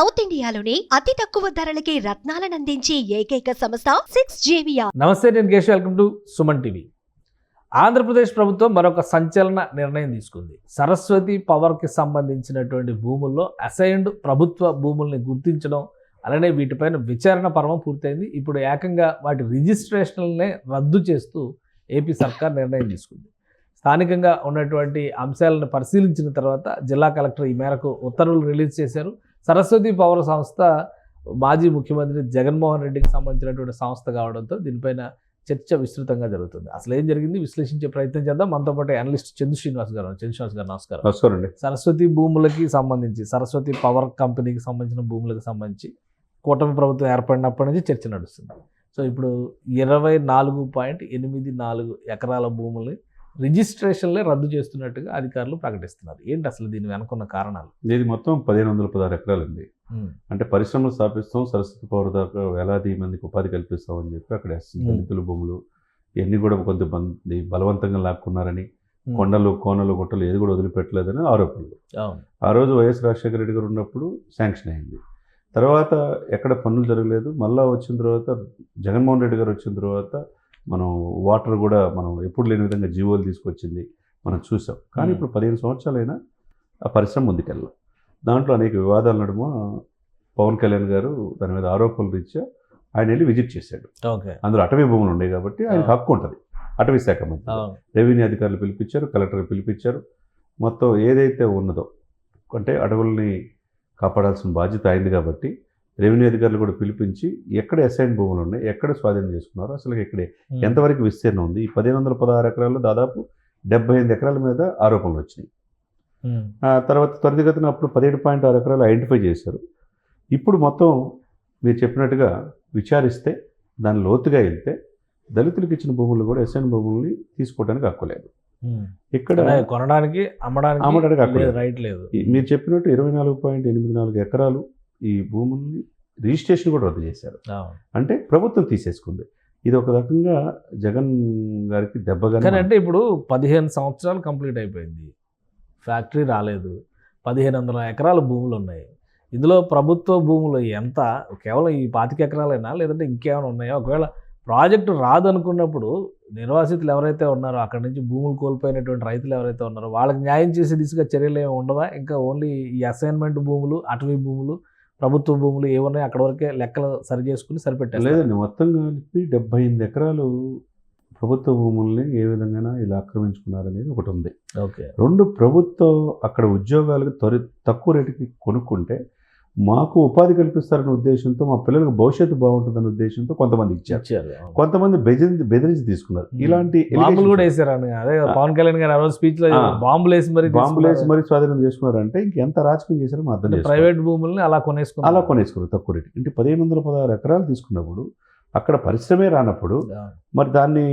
South ఇండియాలోని అతి తక్కువ ధరలకి రత్నాలను అందించే ఏకైక సంస్థ సిక్స్ జేవియా నమస్తే నేను Keshav. Welcome to Suman TV. Andhra Pradesh ప్రభుత్వం మరొక సంచలన నిర్ణయం తీసుకుంది. సరస్వతి పవర్కి సంబంధించినటువంటి భూముల్లో అసైన్డ్ ప్రభుత్వ భూముల్ని గుర్తించడం అలానే వీటిపైన విచారణ పర్వం పూర్తయింది. ఇప్పుడు ఏకంగా వాటి రిజిస్ట్రేషన్లనే రద్దు చేస్తూ ఏపీ సర్కార్ నిర్ణయం తీసుకుంది. స్థానికంగా ఉన్నటువంటి అంశాలను పరిశీలించిన తర్వాత జిల్లా కలెక్టర్ ఈ మేరకు ఉత్తర్వులు రిలీజ్ చేశారు. సరస్వతి పవర్ సంస్థ మాజీ ముఖ్యమంత్రి జగన్మోహన్ రెడ్డికి సంబంధించినటువంటి సంస్థ కావడంతో దీనిపైన చర్చ విస్తృతంగా జరుగుతుంది. అసలు ఏం జరిగింది? విశ్లేషించే ప్రయత్నం చేద్దాం. మనతో పాటు అనలిస్ట్ చందు శ్రీనివాస్ గారు చందు శ్రీనివాస్ గారు నమస్కారం. నమస్కారం అండి. సరస్వతి భూములకి సంబంధించి సరస్వతి పవర్ కంపెనీకి సంబంధించిన భూములకు సంబంధించి కూటమి ప్రభుత్వం ఏర్పడినప్పటి నుంచి చర్చ నడుస్తుంది. సో ఇప్పుడు ఇరవై నాలుగు పాయింట్ ఎనిమిది నాలుగు ఎకరాల భూముల్ని రిజిస్ట్రేషన్లే రద్దు చేస్తున్నట్టుగా అధికారులు ప్రకటిస్తున్నారు. ఏంటి అసలు దీని వెనుకున్న కారణాలు? ఇది మొత్తం పదిహేను వందల పదహారు ఎకరాలండి. అంటే పరిశ్రమలు స్థాపిస్తాం సరస్వతి పౌర దాకా వేలాది మందికి ఉపాధి కల్పిస్తాం అని చెప్పి అక్కడ. దళితుల భూములు ఇవన్నీ కూడా కొంతమంది బలవంతంగా లాక్కున్నారని కొండలు కోనలు గుట్టలు ఏది కూడా వదిలిపెట్టలేదని ఆరోపణలు. ఆ రోజు వైఎస్ రాజశేఖర రెడ్డి గారు ఉన్నప్పుడు శాంక్షన్ అయింది. తర్వాత ఎక్కడ పనులు జరగలేదు. మళ్ళా వచ్చిన తర్వాత జగన్మోహన్ రెడ్డి గారు వచ్చిన తర్వాత మనం వాటర్ కూడా మనం ఎప్పుడు లేని విధంగా జీవోలు తీసుకొచ్చింది మనం చూసాం. కానీ. ఇప్పుడు పదిహేను సంవత్సరాలైనా ఆ పరిశ్రమ ముందుకెళ్ళాం దాంట్లో అనేక వివాదాల నడుమ పవన్ కళ్యాణ్ గారు దాని మీద ఆరోపణలు రీత్యా ఆయన వెళ్ళి విజిట్ చేశాడు. ఓకే. అందులో అటవీ భూములు ఉన్నాయి కాబట్టి ఆయన. హక్కు ఉంటుంది. అటవీ శాఖ మంత్రి. రెవెన్యూ అధికారులు పిలిపించారు కలెక్టర్ పిలిపించారు. మొత్తం ఏదైతే ఉన్నదో అంటే అడవుల్ని కాపాడాల్సిన బాధ్యత అయింది కాబట్టి రెవెన్యూ అధికారులు కూడా పిలిపించి ఎక్కడ అసైన్ భూములు ఉన్నాయి ఎక్కడ స్వాధీనం చేసుకున్నారో అసలు ఇక్కడే Hmm. ఎంతవరకు విస్తీర్ణం ఉంది ఈ పదిహేను వందల పదహారు ఎకరాల్లో దాదాపు డెబ్బై ఎనిమిది ఎకరాల మీద ఆరోపణలు వచ్చినాయి Hmm. ఆ తర్వాత త్వరితగతిన అప్పుడు పదిహేడు పాయింట్ ఆరు ఎకరాలు ఐడెంటిఫై చేశారు ఇప్పుడు మొత్తం మీరు చెప్పినట్టుగా విచారిస్తే దాని లోతుగా వెళ్తే దళితులకు ఇచ్చిన భూములు కూడా ఎస్ఎన్ భూముల్ని తీసుకోవడానికి హక్కులేదు Hmm. ఇక్కడ కొనడానికి అమ్మడానికి అమ్మడానికి. రైట్ లేదు మీరు చెప్పినట్టు ఇరవై నాలుగు పాయింట్ ఎనిమిది నాలుగు ఎకరాలు ఈ భూముల్ని రిజిస్ట్రేషన్ కూడా రద్దు చేశారు. అంటే ప్రభుత్వం తీసేసుకుంది. ఇది ఒక రకంగా జగన్ గారికి దెబ్బగా అంటే ఇప్పుడు పదిహేను సంవత్సరాలు కంప్లీట్ అయిపోయింది. ఫ్యాక్టరీ రాలేదు. పదిహేను వందల ఎకరాల భూములు ఉన్నాయి. ఇందులో ప్రభుత్వ భూములు ఎంత? కేవలం ఈ పాతిక ఎకరాలైనా? లేదంటే ఇంకేమైనా ఉన్నాయా? ఒకవేళ ప్రాజెక్టు రాదనుకున్నప్పుడు నిర్వాసితులు ఎవరైతే ఉన్నారో అక్కడి నుంచి భూములు కోల్పోయినటువంటి రైతులు ఎవరైతే ఉన్నారో వాళ్ళకి న్యాయం చేసే దిశగా చర్యలు ఏమి ఉండవా? ఇంకా ఓన్లీ ఈ అసైన్మెంట్ భూములు అటవీ భూములు ప్రభుత్వ భూములు ఏమున్నాయి అక్కడ వరకే లెక్కలు సరి చేసుకుని సరిపెట్టారు లేదండి మొత్తం కలిపి డెబ్బై ఎనిమిది ఎకరాలు ప్రభుత్వ భూముల్ని ఏ విధంగా ఇలా ఆక్రమించుకున్నారనేది ఒకటి ఉంది ఓకే. రెండు ప్రభుత్వం అక్కడ ఉద్యోగాలకు త్వరి తక్కువ రేటుకి కొనుక్కుంటే మాకు ఉపాధి కల్పిస్తారనే ఉద్దేశంతో మా పిల్లలకు భవిష్యత్తు బాగుంటుందనే ఉద్దేశంతో కొంతమంది ఇచ్చారు. కొంతమంది బెదిరించి బెదిరించి తీసుకున్నారు. ఇలాంటి బాంబులు కూడా వేసారని అదే. పవన్ కళ్యాణ్ గారు ఆ రోజు స్పీచ్లో ఆ. బాంబులు వేసి మరి బాంబులు వేసి మరీ స్వాధీనం చేసుకున్నారంటే ఇంకెంత రాజకీయం చేశారో మనం అర్థం. ప్రైవేట్ భూముల్ని అలా కొనేసుకున్నారు అలా కొనేసుకున్నారు తక్కువ రేటు అంటే పదిహేను వందల పదహారు ఎకరాలు తీసుకున్నప్పుడు అక్కడ పరిశ్రమే రానప్పుడు మరి దాన్ని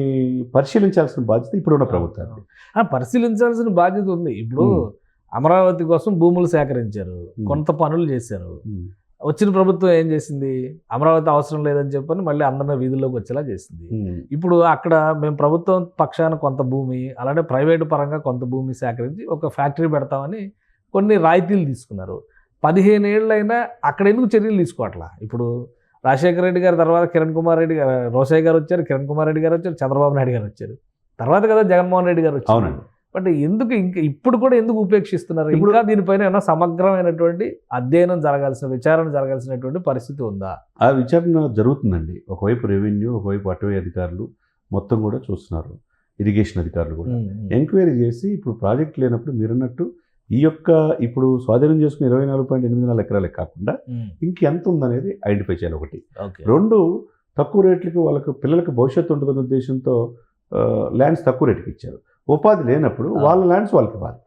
పరిశీలించాల్సిన బాధ్యత ఇప్పుడున్న ప్రభుత్వానికి ఆ, పరిశీలించాల్సిన బాధ్యత ఉంది ఇప్పుడు. అమరావతి కోసం భూములు సేకరించారు. కొంత పనులు చేశారు. వచ్చిన ప్రభుత్వం ఏం చేసింది? అమరావతి అవసరం లేదని చెప్పని మళ్ళీ అందరినీ వీధుల్లోకి వచ్చేలా చేసింది. ఇప్పుడు అక్కడ మేము ప్రభుత్వం పక్షాన కొంత భూమి అలానే ప్రైవేటు పరంగా కొంత భూమి సేకరించి ఒక ఫ్యాక్టరీ పెడతామని కొన్ని రాయితీలు తీసుకున్నారు. పదిహేను ఏళ్ళైనా అక్కడ ఎందుకు చర్యలు తీసుకోవట్లా? ఇప్పుడు రాజశేఖర రెడ్డి గారి తర్వాత కిరణ్ కుమార్ రెడ్డి గారు రోషయ్య గారు వచ్చారు కిరణ్ కుమార్ రెడ్డి గారు వచ్చారు చంద్రబాబు నాయుడు గారు వచ్చారు. తర్వాత కదా జగన్మోహన్ రెడ్డి గారు వచ్చారు. బట్ ఎందుకు ఇంకా ఇప్పుడు కూడా ఎందుకు ఉపేక్షిస్తున్నారు? ఇప్పుడు- దీనిపైన ఏమైనా సమగ్రమైనటువంటి అధ్యయనం జరగాల్సిన విచారణ జరగాల్సినటువంటి పరిస్థితి ఉందా? ఆ విచారణ జరుగుతుందండి. ఒకవైపు రెవెన్యూ ఒకవైపు అటవీ అధికారులు మొత్తం కూడా చూస్తున్నారు. ఇరిగేషన్ అధికారులు కూడా. ఎంక్వైరీ చేసి ఇప్పుడు ప్రాజెక్ట్ లేనప్పుడు మీరన్నట్టు ఈ యొక్క ఇప్పుడు స్వాధీనం చేసుకున్న ఇరవై నాలుగు పాయింట్ ఎనిమిది నాలుగు ఎకరాలే కాకుండా ఇంకెంత ఉందనేది ఐడెంటిఫై చేయాలి ఒకటి. రెండు తక్కువ రేట్లకి వాళ్ళకి పిల్లలకి భవిష్యత్తు ఉంటుందనే ఉద్దేశంతో ల్యాండ్స్ తక్కువ రేటుకి ఇచ్చారు. ఉపాధి లేనప్పుడు. వాళ్ళ ల్యాండ్స్ వాళ్ళకి ఇవ్వాలి.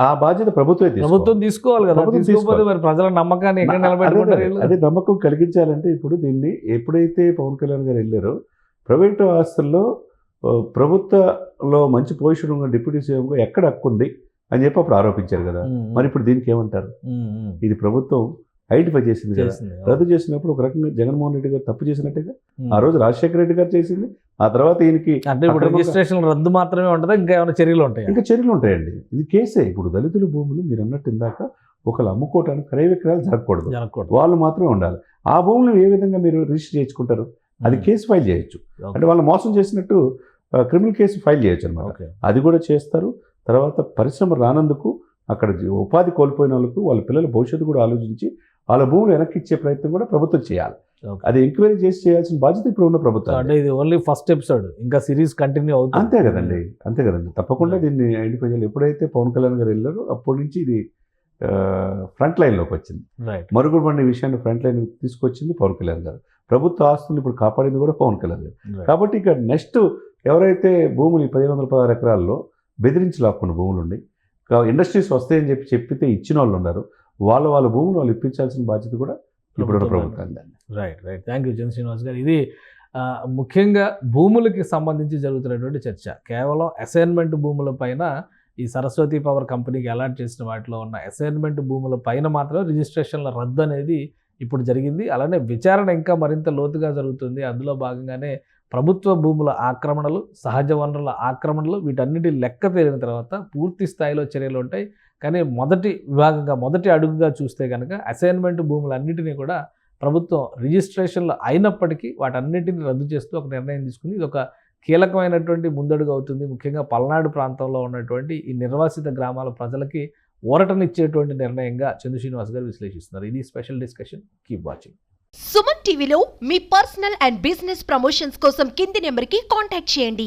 ఆ- బాధ్యత ప్రభుత్వమే. ప్రభుత్వం తీసుకోవాలి కదా. తీసుకోకపోతే తీసుకోవాలి. మరి ప్రజల నమ్మకాన్ని ఎక్కడ అదే- నిలబెట్టుకుంటారు నమ్మకం కలిగించాలంటే ఇప్పుడు దీన్ని ఎప్పుడైతే పవన్ కళ్యాణ్ గారు వెళ్ళారో ప్రైవేటు ఆస్తుల్లో ప్రభుత్వలో మంచి పొజిషన్ ఉన్న డిప్యూటీ సీఎంగా ఎక్కడ హక్కు ఉంది అని చెప్పి అప్పుడు ఆరోపించారు కదా. మరి ఇప్పుడు దీనికి ఏమంటారు? ఇది ప్రభుత్వం ఐడెంటిఫై చేసింది కదా. రద్దు చేసినప్పుడు ఒక రకంగా జగన్మోహన్ రెడ్డి గారు తప్పు చేసినట్టుగా. ఆ రోజు రాజశేఖర రెడ్డి గారు చేసింది. ఆ తర్వాత ఈయనకి అంటే ఇప్పుడు రిజిస్ట్రేషన్ రద్దు మాత్రమే ఉంటుందా? ఇంకా ఏమైనా చర్యలు ఉంటాయా? ఇంకా చర్యలు ఉంటాయండి. ఇది కేసే. ఇప్పుడు దళితుల భూములు మీరు అన్నట్టు ఇందాక ఒకళ్ళు అమ్ముకోవటానికి క్రయ విక్రయాలు జరగకూడదు. జరగకూడదు. వాళ్ళు మాత్రమే ఉండాలి. ఆ భూములను ఏ విధంగా మీరు రిజిస్టర్ చేసుకుంటారు అది కేసు ఫైల్ చేయొచ్చు. అంటే వాళ్ళు మోసం చేసినట్టు క్రిమినల్ కేసు ఫైల్ చేయొచ్చు అనమాట అది కూడా చేస్తారు. తర్వాత పరిశ్రమ రానందుకు అక్కడ ఉపాధి కోల్పోయిన వాళ్ళకు వాళ్ళ పిల్లల భవిష్యత్తు కూడా ఆలోచించి వాళ్ళ భూములు వెనక్కి ఇచ్చే ప్రయత్నం కూడా ప్రభుత్వం చేయాలి. అది ఎంక్వైరీ చేసి చేయాల్సిన బాధ్యత ఇప్పుడు ఉన్న ప్రభుత్వం అంటే ఇది ఓన్లీ ఫస్ట్ ఎపిసోడ్ ఇంకా సిరీస్ కంటిన్యూ అవుతుంది. అంతే కదండి అంతే కదండి. తప్పకుండా. దీన్ని ఐడెంటిఫై చేయాలి. ఎప్పుడైతే పవన్ కళ్యాణ్ గారు వెళ్ళారో అప్పటి నుంచి ఇది ఫ్రంట్ లైన్లోకి వచ్చింది. మరుగుడు బండి విషయాన్ని ఫ్రంట్ లైన్ తీసుకొచ్చింది పవన్ కళ్యాణ్ గారు. ప్రభుత్వ ఆస్తులు ఇప్పుడు కాపాడింది కూడా పవన్ కళ్యాణ్ గారు. కాబట్టి ఇక నెక్స్ట్ ఎవరైతే భూములు ఈ పదిహేను వందల పదహారు ఎకరాల్లో బెదిరించి లాక్కున్న భూములు ఉన్నాయి ఇండస్ట్రీస్ వస్తాయని చెప్పి చెప్పితే ఇచ్చిన వాళ్ళు ఉన్నారు. వాళ్ళ వాళ్ళ భూములు వాళ్ళు ఇప్పించాల్సిన బాధ్యత కూడా ఇప్పుడున్న ప్రభుత్వం right right thank you Chandra Srinivas garu. ఇది ముఖ్యంగా భూములకి సంబంధించి జరుగుతున్నటువంటి చర్చ. కేవలం అసైన్మెంట్ భూముల పైన ఈ సరస్వతి పవర్ కంపెనీకి అలాట్ చేసిన వాటిలో ఉన్న అసైన్మెంట్ భూముల పైన మాత్రం రిజిస్ట్రేషన్ల రద్దు అనేది ఇప్పుడు జరిగింది. అలానే విచారణ ఇంకా మరింత లోతుగా జరుగుతుంది. అందులో భాగంగానే ప్రభుత్వ భూముల ఆక్రమణలు సహజ వనరుల ఆక్రమణలు వీటన్నిటి లెక్క తేలిన తర్వాత పూర్తి స్థాయిలో చర్యలు ఉంటాయి. కానీ మొదటి విభాగంగా మొదటి అడుగుగా చూస్తే కనుక అసైన్మెంట్ భూములన్నింటినీ కూడా ప్రభుత్వం రిజిస్ట్రేషన్లు అయినప్పటికీ వాటన్నిటిని రద్దు చేస్తూ ఒక నిర్ణయం తీసుకుని ఇది ఒక కీలకమైనటువంటి ముందడుగు అవుతుంది. ముఖ్యంగా పల్నాడు ప్రాంతంలో ఉన్నటువంటి ఈ నిర్వాసిత గ్రామాల ప్రజలకి ఊరటనిచ్చేటువంటి నిర్ణయంగా చంద్ర శ్రీనివాస్ గారు విశ్లేషిస్తున్నారు. ఇది special discussion. Keep watching Suman టీవీలో మీ పర్సనల్ అండ్ బిజినెస్ ప్రమోషన్స్ కోసం కింది నెంబర్కి కాంటాక్ట్ చేయండి.